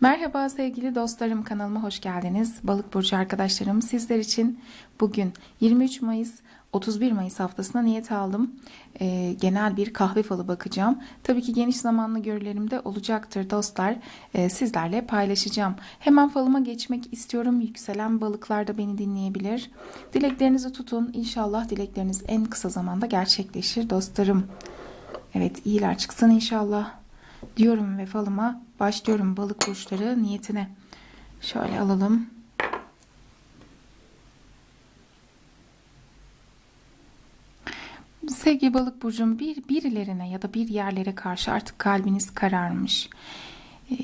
Merhaba sevgili dostlarım kanalıma hoş geldiniz. Balık burcu arkadaşlarım sizler için bugün 23 Mayıs 31 Mayıs haftasına niyet aldım. Ee, genel bir kahve falı bakacağım. Tabii ki geniş zamanlı görülerim de olacaktır dostlar. Ee, sizlerle paylaşacağım. Hemen falıma geçmek istiyorum. Yükselen balıklar da beni dinleyebilir. Dileklerinizi tutun. İnşallah dilekleriniz en kısa zamanda gerçekleşir dostlarım. Evet iyiler çıksın inşallah diyorum ve falıma başlıyorum balık burçları niyetine. Şöyle alalım. Sevgili balık burcum bir birilerine ya da bir yerlere karşı artık kalbiniz kararmış. Ee,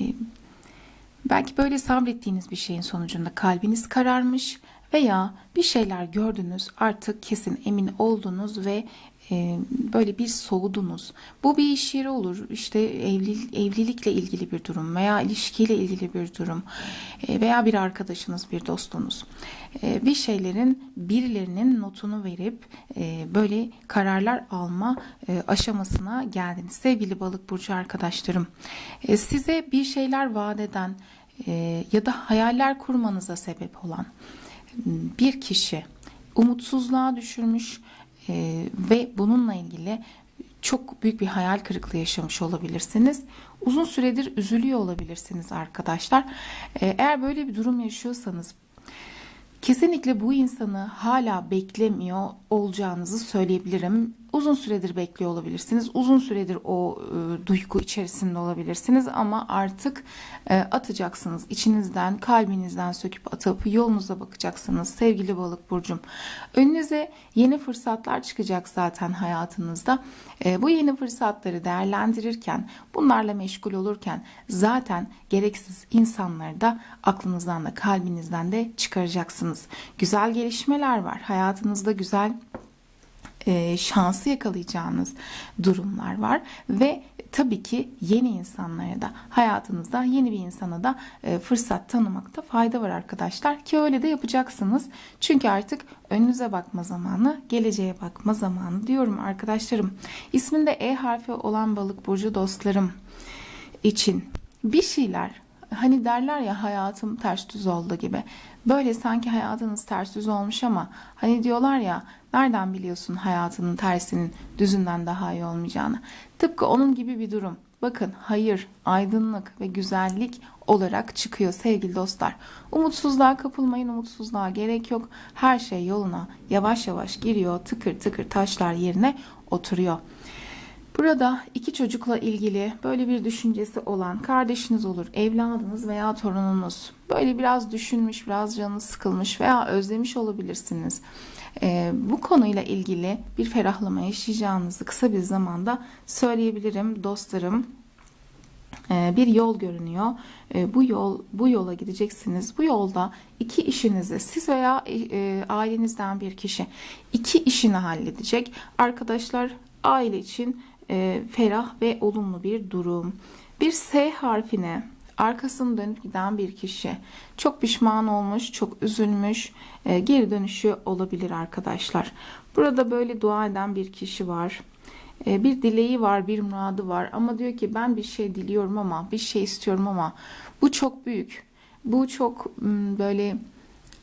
belki böyle sabrettiğiniz bir şeyin sonucunda kalbiniz kararmış veya bir şeyler gördünüz artık kesin emin oldunuz ve e, böyle bir soğudunuz. Bu bir iş yeri olur, işte evli, evlilikle ilgili bir durum veya ilişkiyle ilgili bir durum e, veya bir arkadaşınız, bir dostunuz. E, bir şeylerin birilerinin notunu verip e, böyle kararlar alma e, aşamasına geldiniz. Sevgili balık burcu arkadaşlarım, e, size bir şeyler vaat eden e, ya da hayaller kurmanıza sebep olan bir kişi umutsuzluğa düşürmüş e, ve bununla ilgili çok büyük bir hayal kırıklığı yaşamış olabilirsiniz. Uzun süredir üzülüyor olabilirsiniz arkadaşlar. E, eğer böyle bir durum yaşıyorsanız kesinlikle bu insanı hala beklemiyor olacağınızı söyleyebilirim. Uzun süredir bekliyor olabilirsiniz. Uzun süredir o e, duygu içerisinde olabilirsiniz ama artık e, atacaksınız. İçinizden, kalbinizden söküp atıp yolunuza bakacaksınız sevgili balık burcum. Önünüze yeni fırsatlar çıkacak zaten hayatınızda. E, bu yeni fırsatları değerlendirirken, bunlarla meşgul olurken zaten gereksiz insanları da aklınızdan da kalbinizden de çıkaracaksınız. Güzel gelişmeler var. Hayatınızda güzel e, şansı yakalayacağınız durumlar var. Ve tabii ki yeni insanlara da hayatınızda yeni bir insana da e, fırsat tanımakta fayda var arkadaşlar. Ki öyle de yapacaksınız. Çünkü artık önünüze bakma zamanı geleceğe bakma zamanı diyorum arkadaşlarım. İsminde E harfi olan balık burcu dostlarım için bir şeyler hani derler ya hayatım ters düz oldu gibi. Böyle sanki hayatınız ters düz olmuş ama hani diyorlar ya nereden biliyorsun hayatının tersinin düzünden daha iyi olmayacağını. Tıpkı onun gibi bir durum. Bakın hayır, aydınlık ve güzellik olarak çıkıyor sevgili dostlar. Umutsuzluğa kapılmayın, umutsuzluğa gerek yok. Her şey yoluna yavaş yavaş giriyor, tıkır tıkır taşlar yerine oturuyor. Burada iki çocukla ilgili böyle bir düşüncesi olan kardeşiniz olur, evladınız veya torununuz. Böyle biraz düşünmüş, biraz canı sıkılmış veya özlemiş olabilirsiniz. Ee, bu konuyla ilgili bir ferahlama yaşayacağınızı kısa bir zamanda söyleyebilirim dostlarım. Ee, bir yol görünüyor. Ee, bu yol bu yola gideceksiniz. Bu yolda iki işinizi siz veya e, ailenizden bir kişi iki işini halledecek. Arkadaşlar aile için e, ferah ve olumlu bir durum. Bir S harfine arkasını dönüp giden bir kişi çok pişman olmuş, çok üzülmüş, e, geri dönüşü olabilir arkadaşlar. Burada böyle dua eden bir kişi var. E, bir dileği var, bir muradı var ama diyor ki ben bir şey diliyorum ama bir şey istiyorum ama bu çok büyük. Bu çok böyle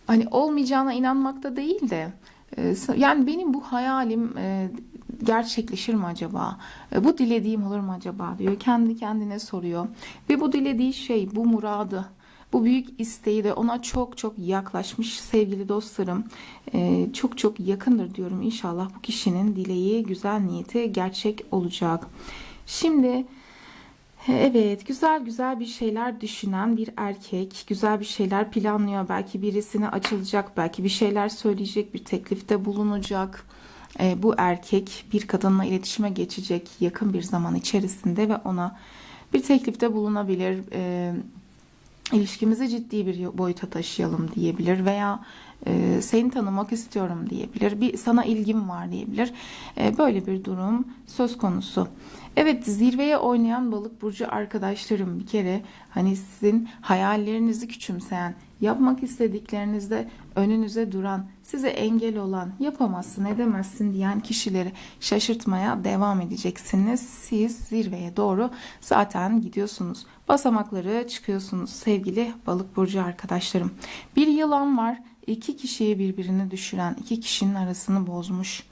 hani olmayacağına inanmakta değil de e, yani benim bu hayalim e, gerçekleşir mi acaba? E, bu dilediğim olur mu acaba diyor. Kendi kendine soruyor. Ve bu dilediği şey, bu muradı, bu büyük isteği de ona çok çok yaklaşmış sevgili dostlarım. E, çok çok yakındır diyorum. İnşallah bu kişinin dileği, güzel niyeti gerçek olacak. Şimdi Evet, güzel güzel bir şeyler düşünen bir erkek, güzel bir şeyler planlıyor. Belki birisine açılacak, belki bir şeyler söyleyecek, bir teklifte bulunacak e, bu erkek bir kadınla iletişime geçecek yakın bir zaman içerisinde ve ona bir teklifte bulunabilir. E, ilişkimizi ciddi bir boyuta taşıyalım diyebilir veya e, seni tanımak istiyorum diyebilir. Bir sana ilgim var diyebilir. E, böyle bir durum söz konusu. Evet zirveye oynayan balık burcu arkadaşlarım bir kere hani sizin hayallerinizi küçümseyen, yapmak istediklerinizde önünüze duran, size engel olan, yapamazsın, edemezsin diyen kişileri şaşırtmaya devam edeceksiniz. Siz zirveye doğru zaten gidiyorsunuz. Basamakları çıkıyorsunuz sevgili balık burcu arkadaşlarım. Bir yılan var. iki kişiyi birbirine düşüren, iki kişinin arasını bozmuş.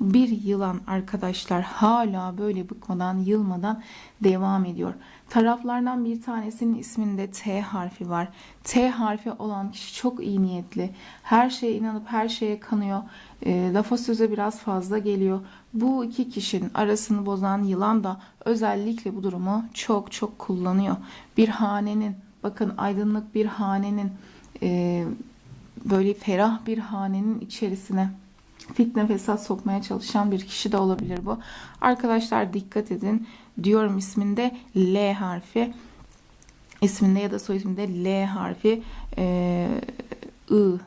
Bir yılan arkadaşlar hala böyle bıkmadan, yılmadan devam ediyor. Taraflardan bir tanesinin isminde T harfi var. T harfi olan kişi çok iyi niyetli. Her şeye inanıp her şeye kanıyor. E, lafa söze biraz fazla geliyor. Bu iki kişinin arasını bozan yılan da özellikle bu durumu çok çok kullanıyor. Bir hanenin, bakın aydınlık bir hanenin, e, böyle ferah bir hanenin içerisine fitne fesat sokmaya çalışan bir kişi de olabilir bu. Arkadaşlar dikkat edin. Diyorum isminde L harfi. isminde ya da soy isminde L harfi e, I,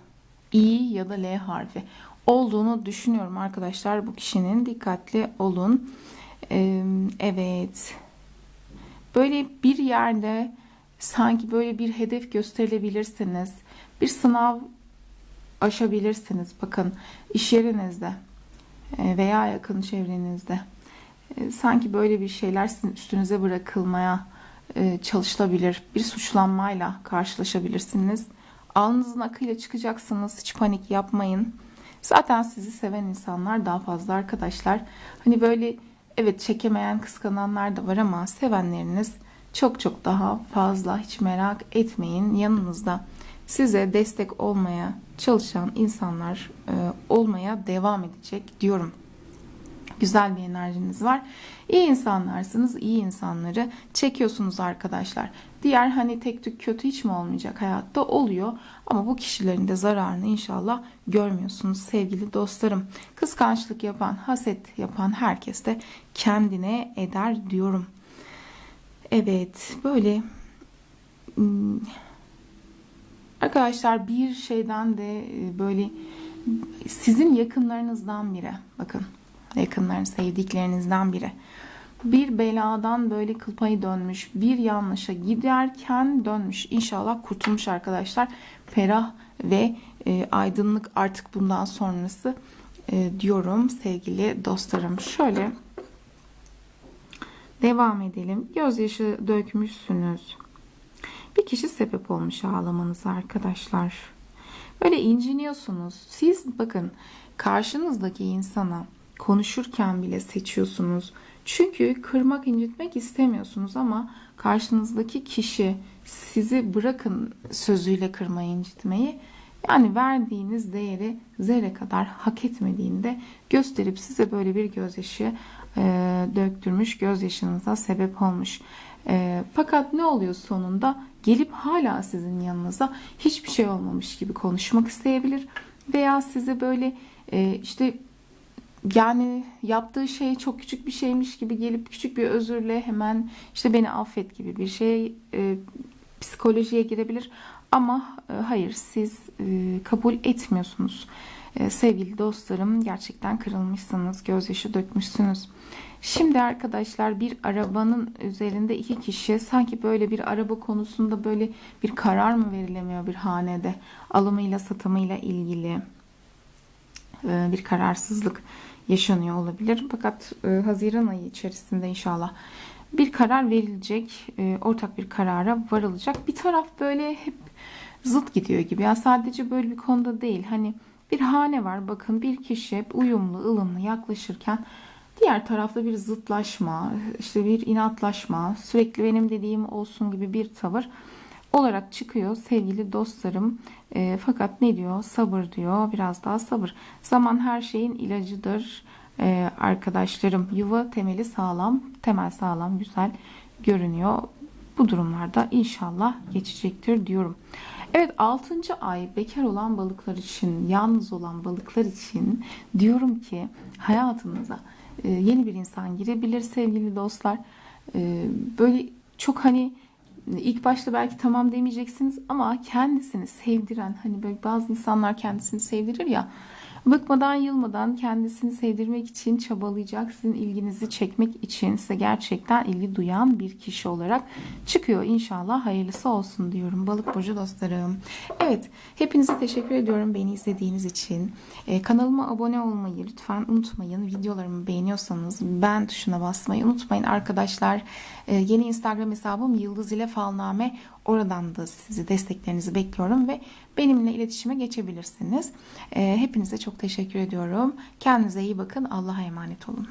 I ya da L harfi olduğunu düşünüyorum arkadaşlar. Bu kişinin dikkatli olun. E, evet. Böyle bir yerde sanki böyle bir hedef gösterilebilirsiniz. Bir sınav aşabilirsiniz. Bakın iş yerinizde e, veya yakın çevrenizde e, sanki böyle bir şeyler sizin üstünüze bırakılmaya e, çalışılabilir. Bir suçlanmayla karşılaşabilirsiniz. Alnınızın akıyla çıkacaksınız. Hiç panik yapmayın. Zaten sizi seven insanlar daha fazla arkadaşlar. Hani böyle evet çekemeyen, kıskananlar da var ama sevenleriniz çok çok daha fazla. Hiç merak etmeyin. Yanınızda size destek olmaya çalışan insanlar e, olmaya devam edecek diyorum. Güzel bir enerjiniz var. İyi insanlarsınız. iyi insanları çekiyorsunuz arkadaşlar. Diğer hani tek tük kötü hiç mi olmayacak hayatta oluyor. Ama bu kişilerin de zararını inşallah görmüyorsunuz sevgili dostlarım. Kıskançlık yapan, haset yapan herkes de kendine eder diyorum. Evet böyle Arkadaşlar bir şeyden de e, böyle sizin yakınlarınızdan biri bakın yakınların sevdiklerinizden biri. Bir beladan böyle kıl payı dönmüş bir yanlışa giderken dönmüş. İnşallah kurtulmuş arkadaşlar. Ferah ve e, aydınlık artık bundan sonrası e, diyorum sevgili dostlarım. Şöyle devam edelim. Gözyaşı dökmüşsünüz kişi sebep olmuş ağlamanıza arkadaşlar. Böyle inciniyorsunuz. Siz bakın karşınızdaki insana konuşurken bile seçiyorsunuz. Çünkü kırmak, incitmek istemiyorsunuz ama karşınızdaki kişi sizi bırakın sözüyle kırmayı, incitmeyi yani verdiğiniz değeri zerre kadar hak etmediğinde gösterip size böyle bir gözyaşı e, döktürmüş, gözyaşınıza sebep olmuş. E, fakat ne oluyor sonunda? Gelip hala sizin yanınıza hiçbir şey olmamış gibi konuşmak isteyebilir. Veya size böyle e, işte yani yaptığı şey çok küçük bir şeymiş gibi gelip küçük bir özürle hemen işte beni affet gibi bir şey e, psikolojiye girebilir. Ama e, hayır siz e, kabul etmiyorsunuz. E, sevgili dostlarım gerçekten kırılmışsınız, gözyaşı dökmüşsünüz. Şimdi arkadaşlar bir arabanın üzerinde iki kişi sanki böyle bir araba konusunda böyle bir karar mı verilemiyor bir hanede alımıyla satımıyla ilgili e, bir kararsızlık yaşanıyor olabilir. Fakat e, Haziran ayı içerisinde inşallah bir karar verilecek, e, ortak bir karara varılacak. Bir taraf böyle hep zıt gidiyor gibi. Ya sadece böyle bir konuda değil. Hani bir hane var. Bakın bir kişi uyumlu, ılımlı yaklaşırken diğer tarafta bir zıtlaşma, işte bir inatlaşma, sürekli benim dediğim olsun gibi bir tavır olarak çıkıyor sevgili dostlarım. E, fakat ne diyor? Sabır diyor. Biraz daha sabır. Zaman her şeyin ilacıdır. E, arkadaşlarım yuva temeli sağlam, temel sağlam, güzel görünüyor. Bu durumlarda inşallah geçecektir diyorum. Evet 6. ay bekar olan balıklar için, yalnız olan balıklar için diyorum ki hayatınıza yeni bir insan girebilir sevgili dostlar. E, böyle çok hani İlk başta belki tamam demeyeceksiniz ama kendisini sevdiren hani böyle bazı insanlar kendisini sevdirir ya bıkmadan yılmadan kendisini sevdirmek için çabalayacak sizin ilginizi çekmek için size gerçekten ilgi duyan bir kişi olarak çıkıyor. İnşallah hayırlısı olsun diyorum balık burcu dostlarım. Evet hepinize teşekkür ediyorum beni izlediğiniz için. Ee, kanalıma abone olmayı lütfen unutmayın. Videolarımı beğeniyorsanız beğen tuşuna basmayı unutmayın. Arkadaşlar Ee, yeni instagram hesabım yıldız ile falname oradan da sizi desteklerinizi bekliyorum ve benimle iletişime geçebilirsiniz. Ee, hepinize çok teşekkür ediyorum. Kendinize iyi bakın. Allah'a emanet olun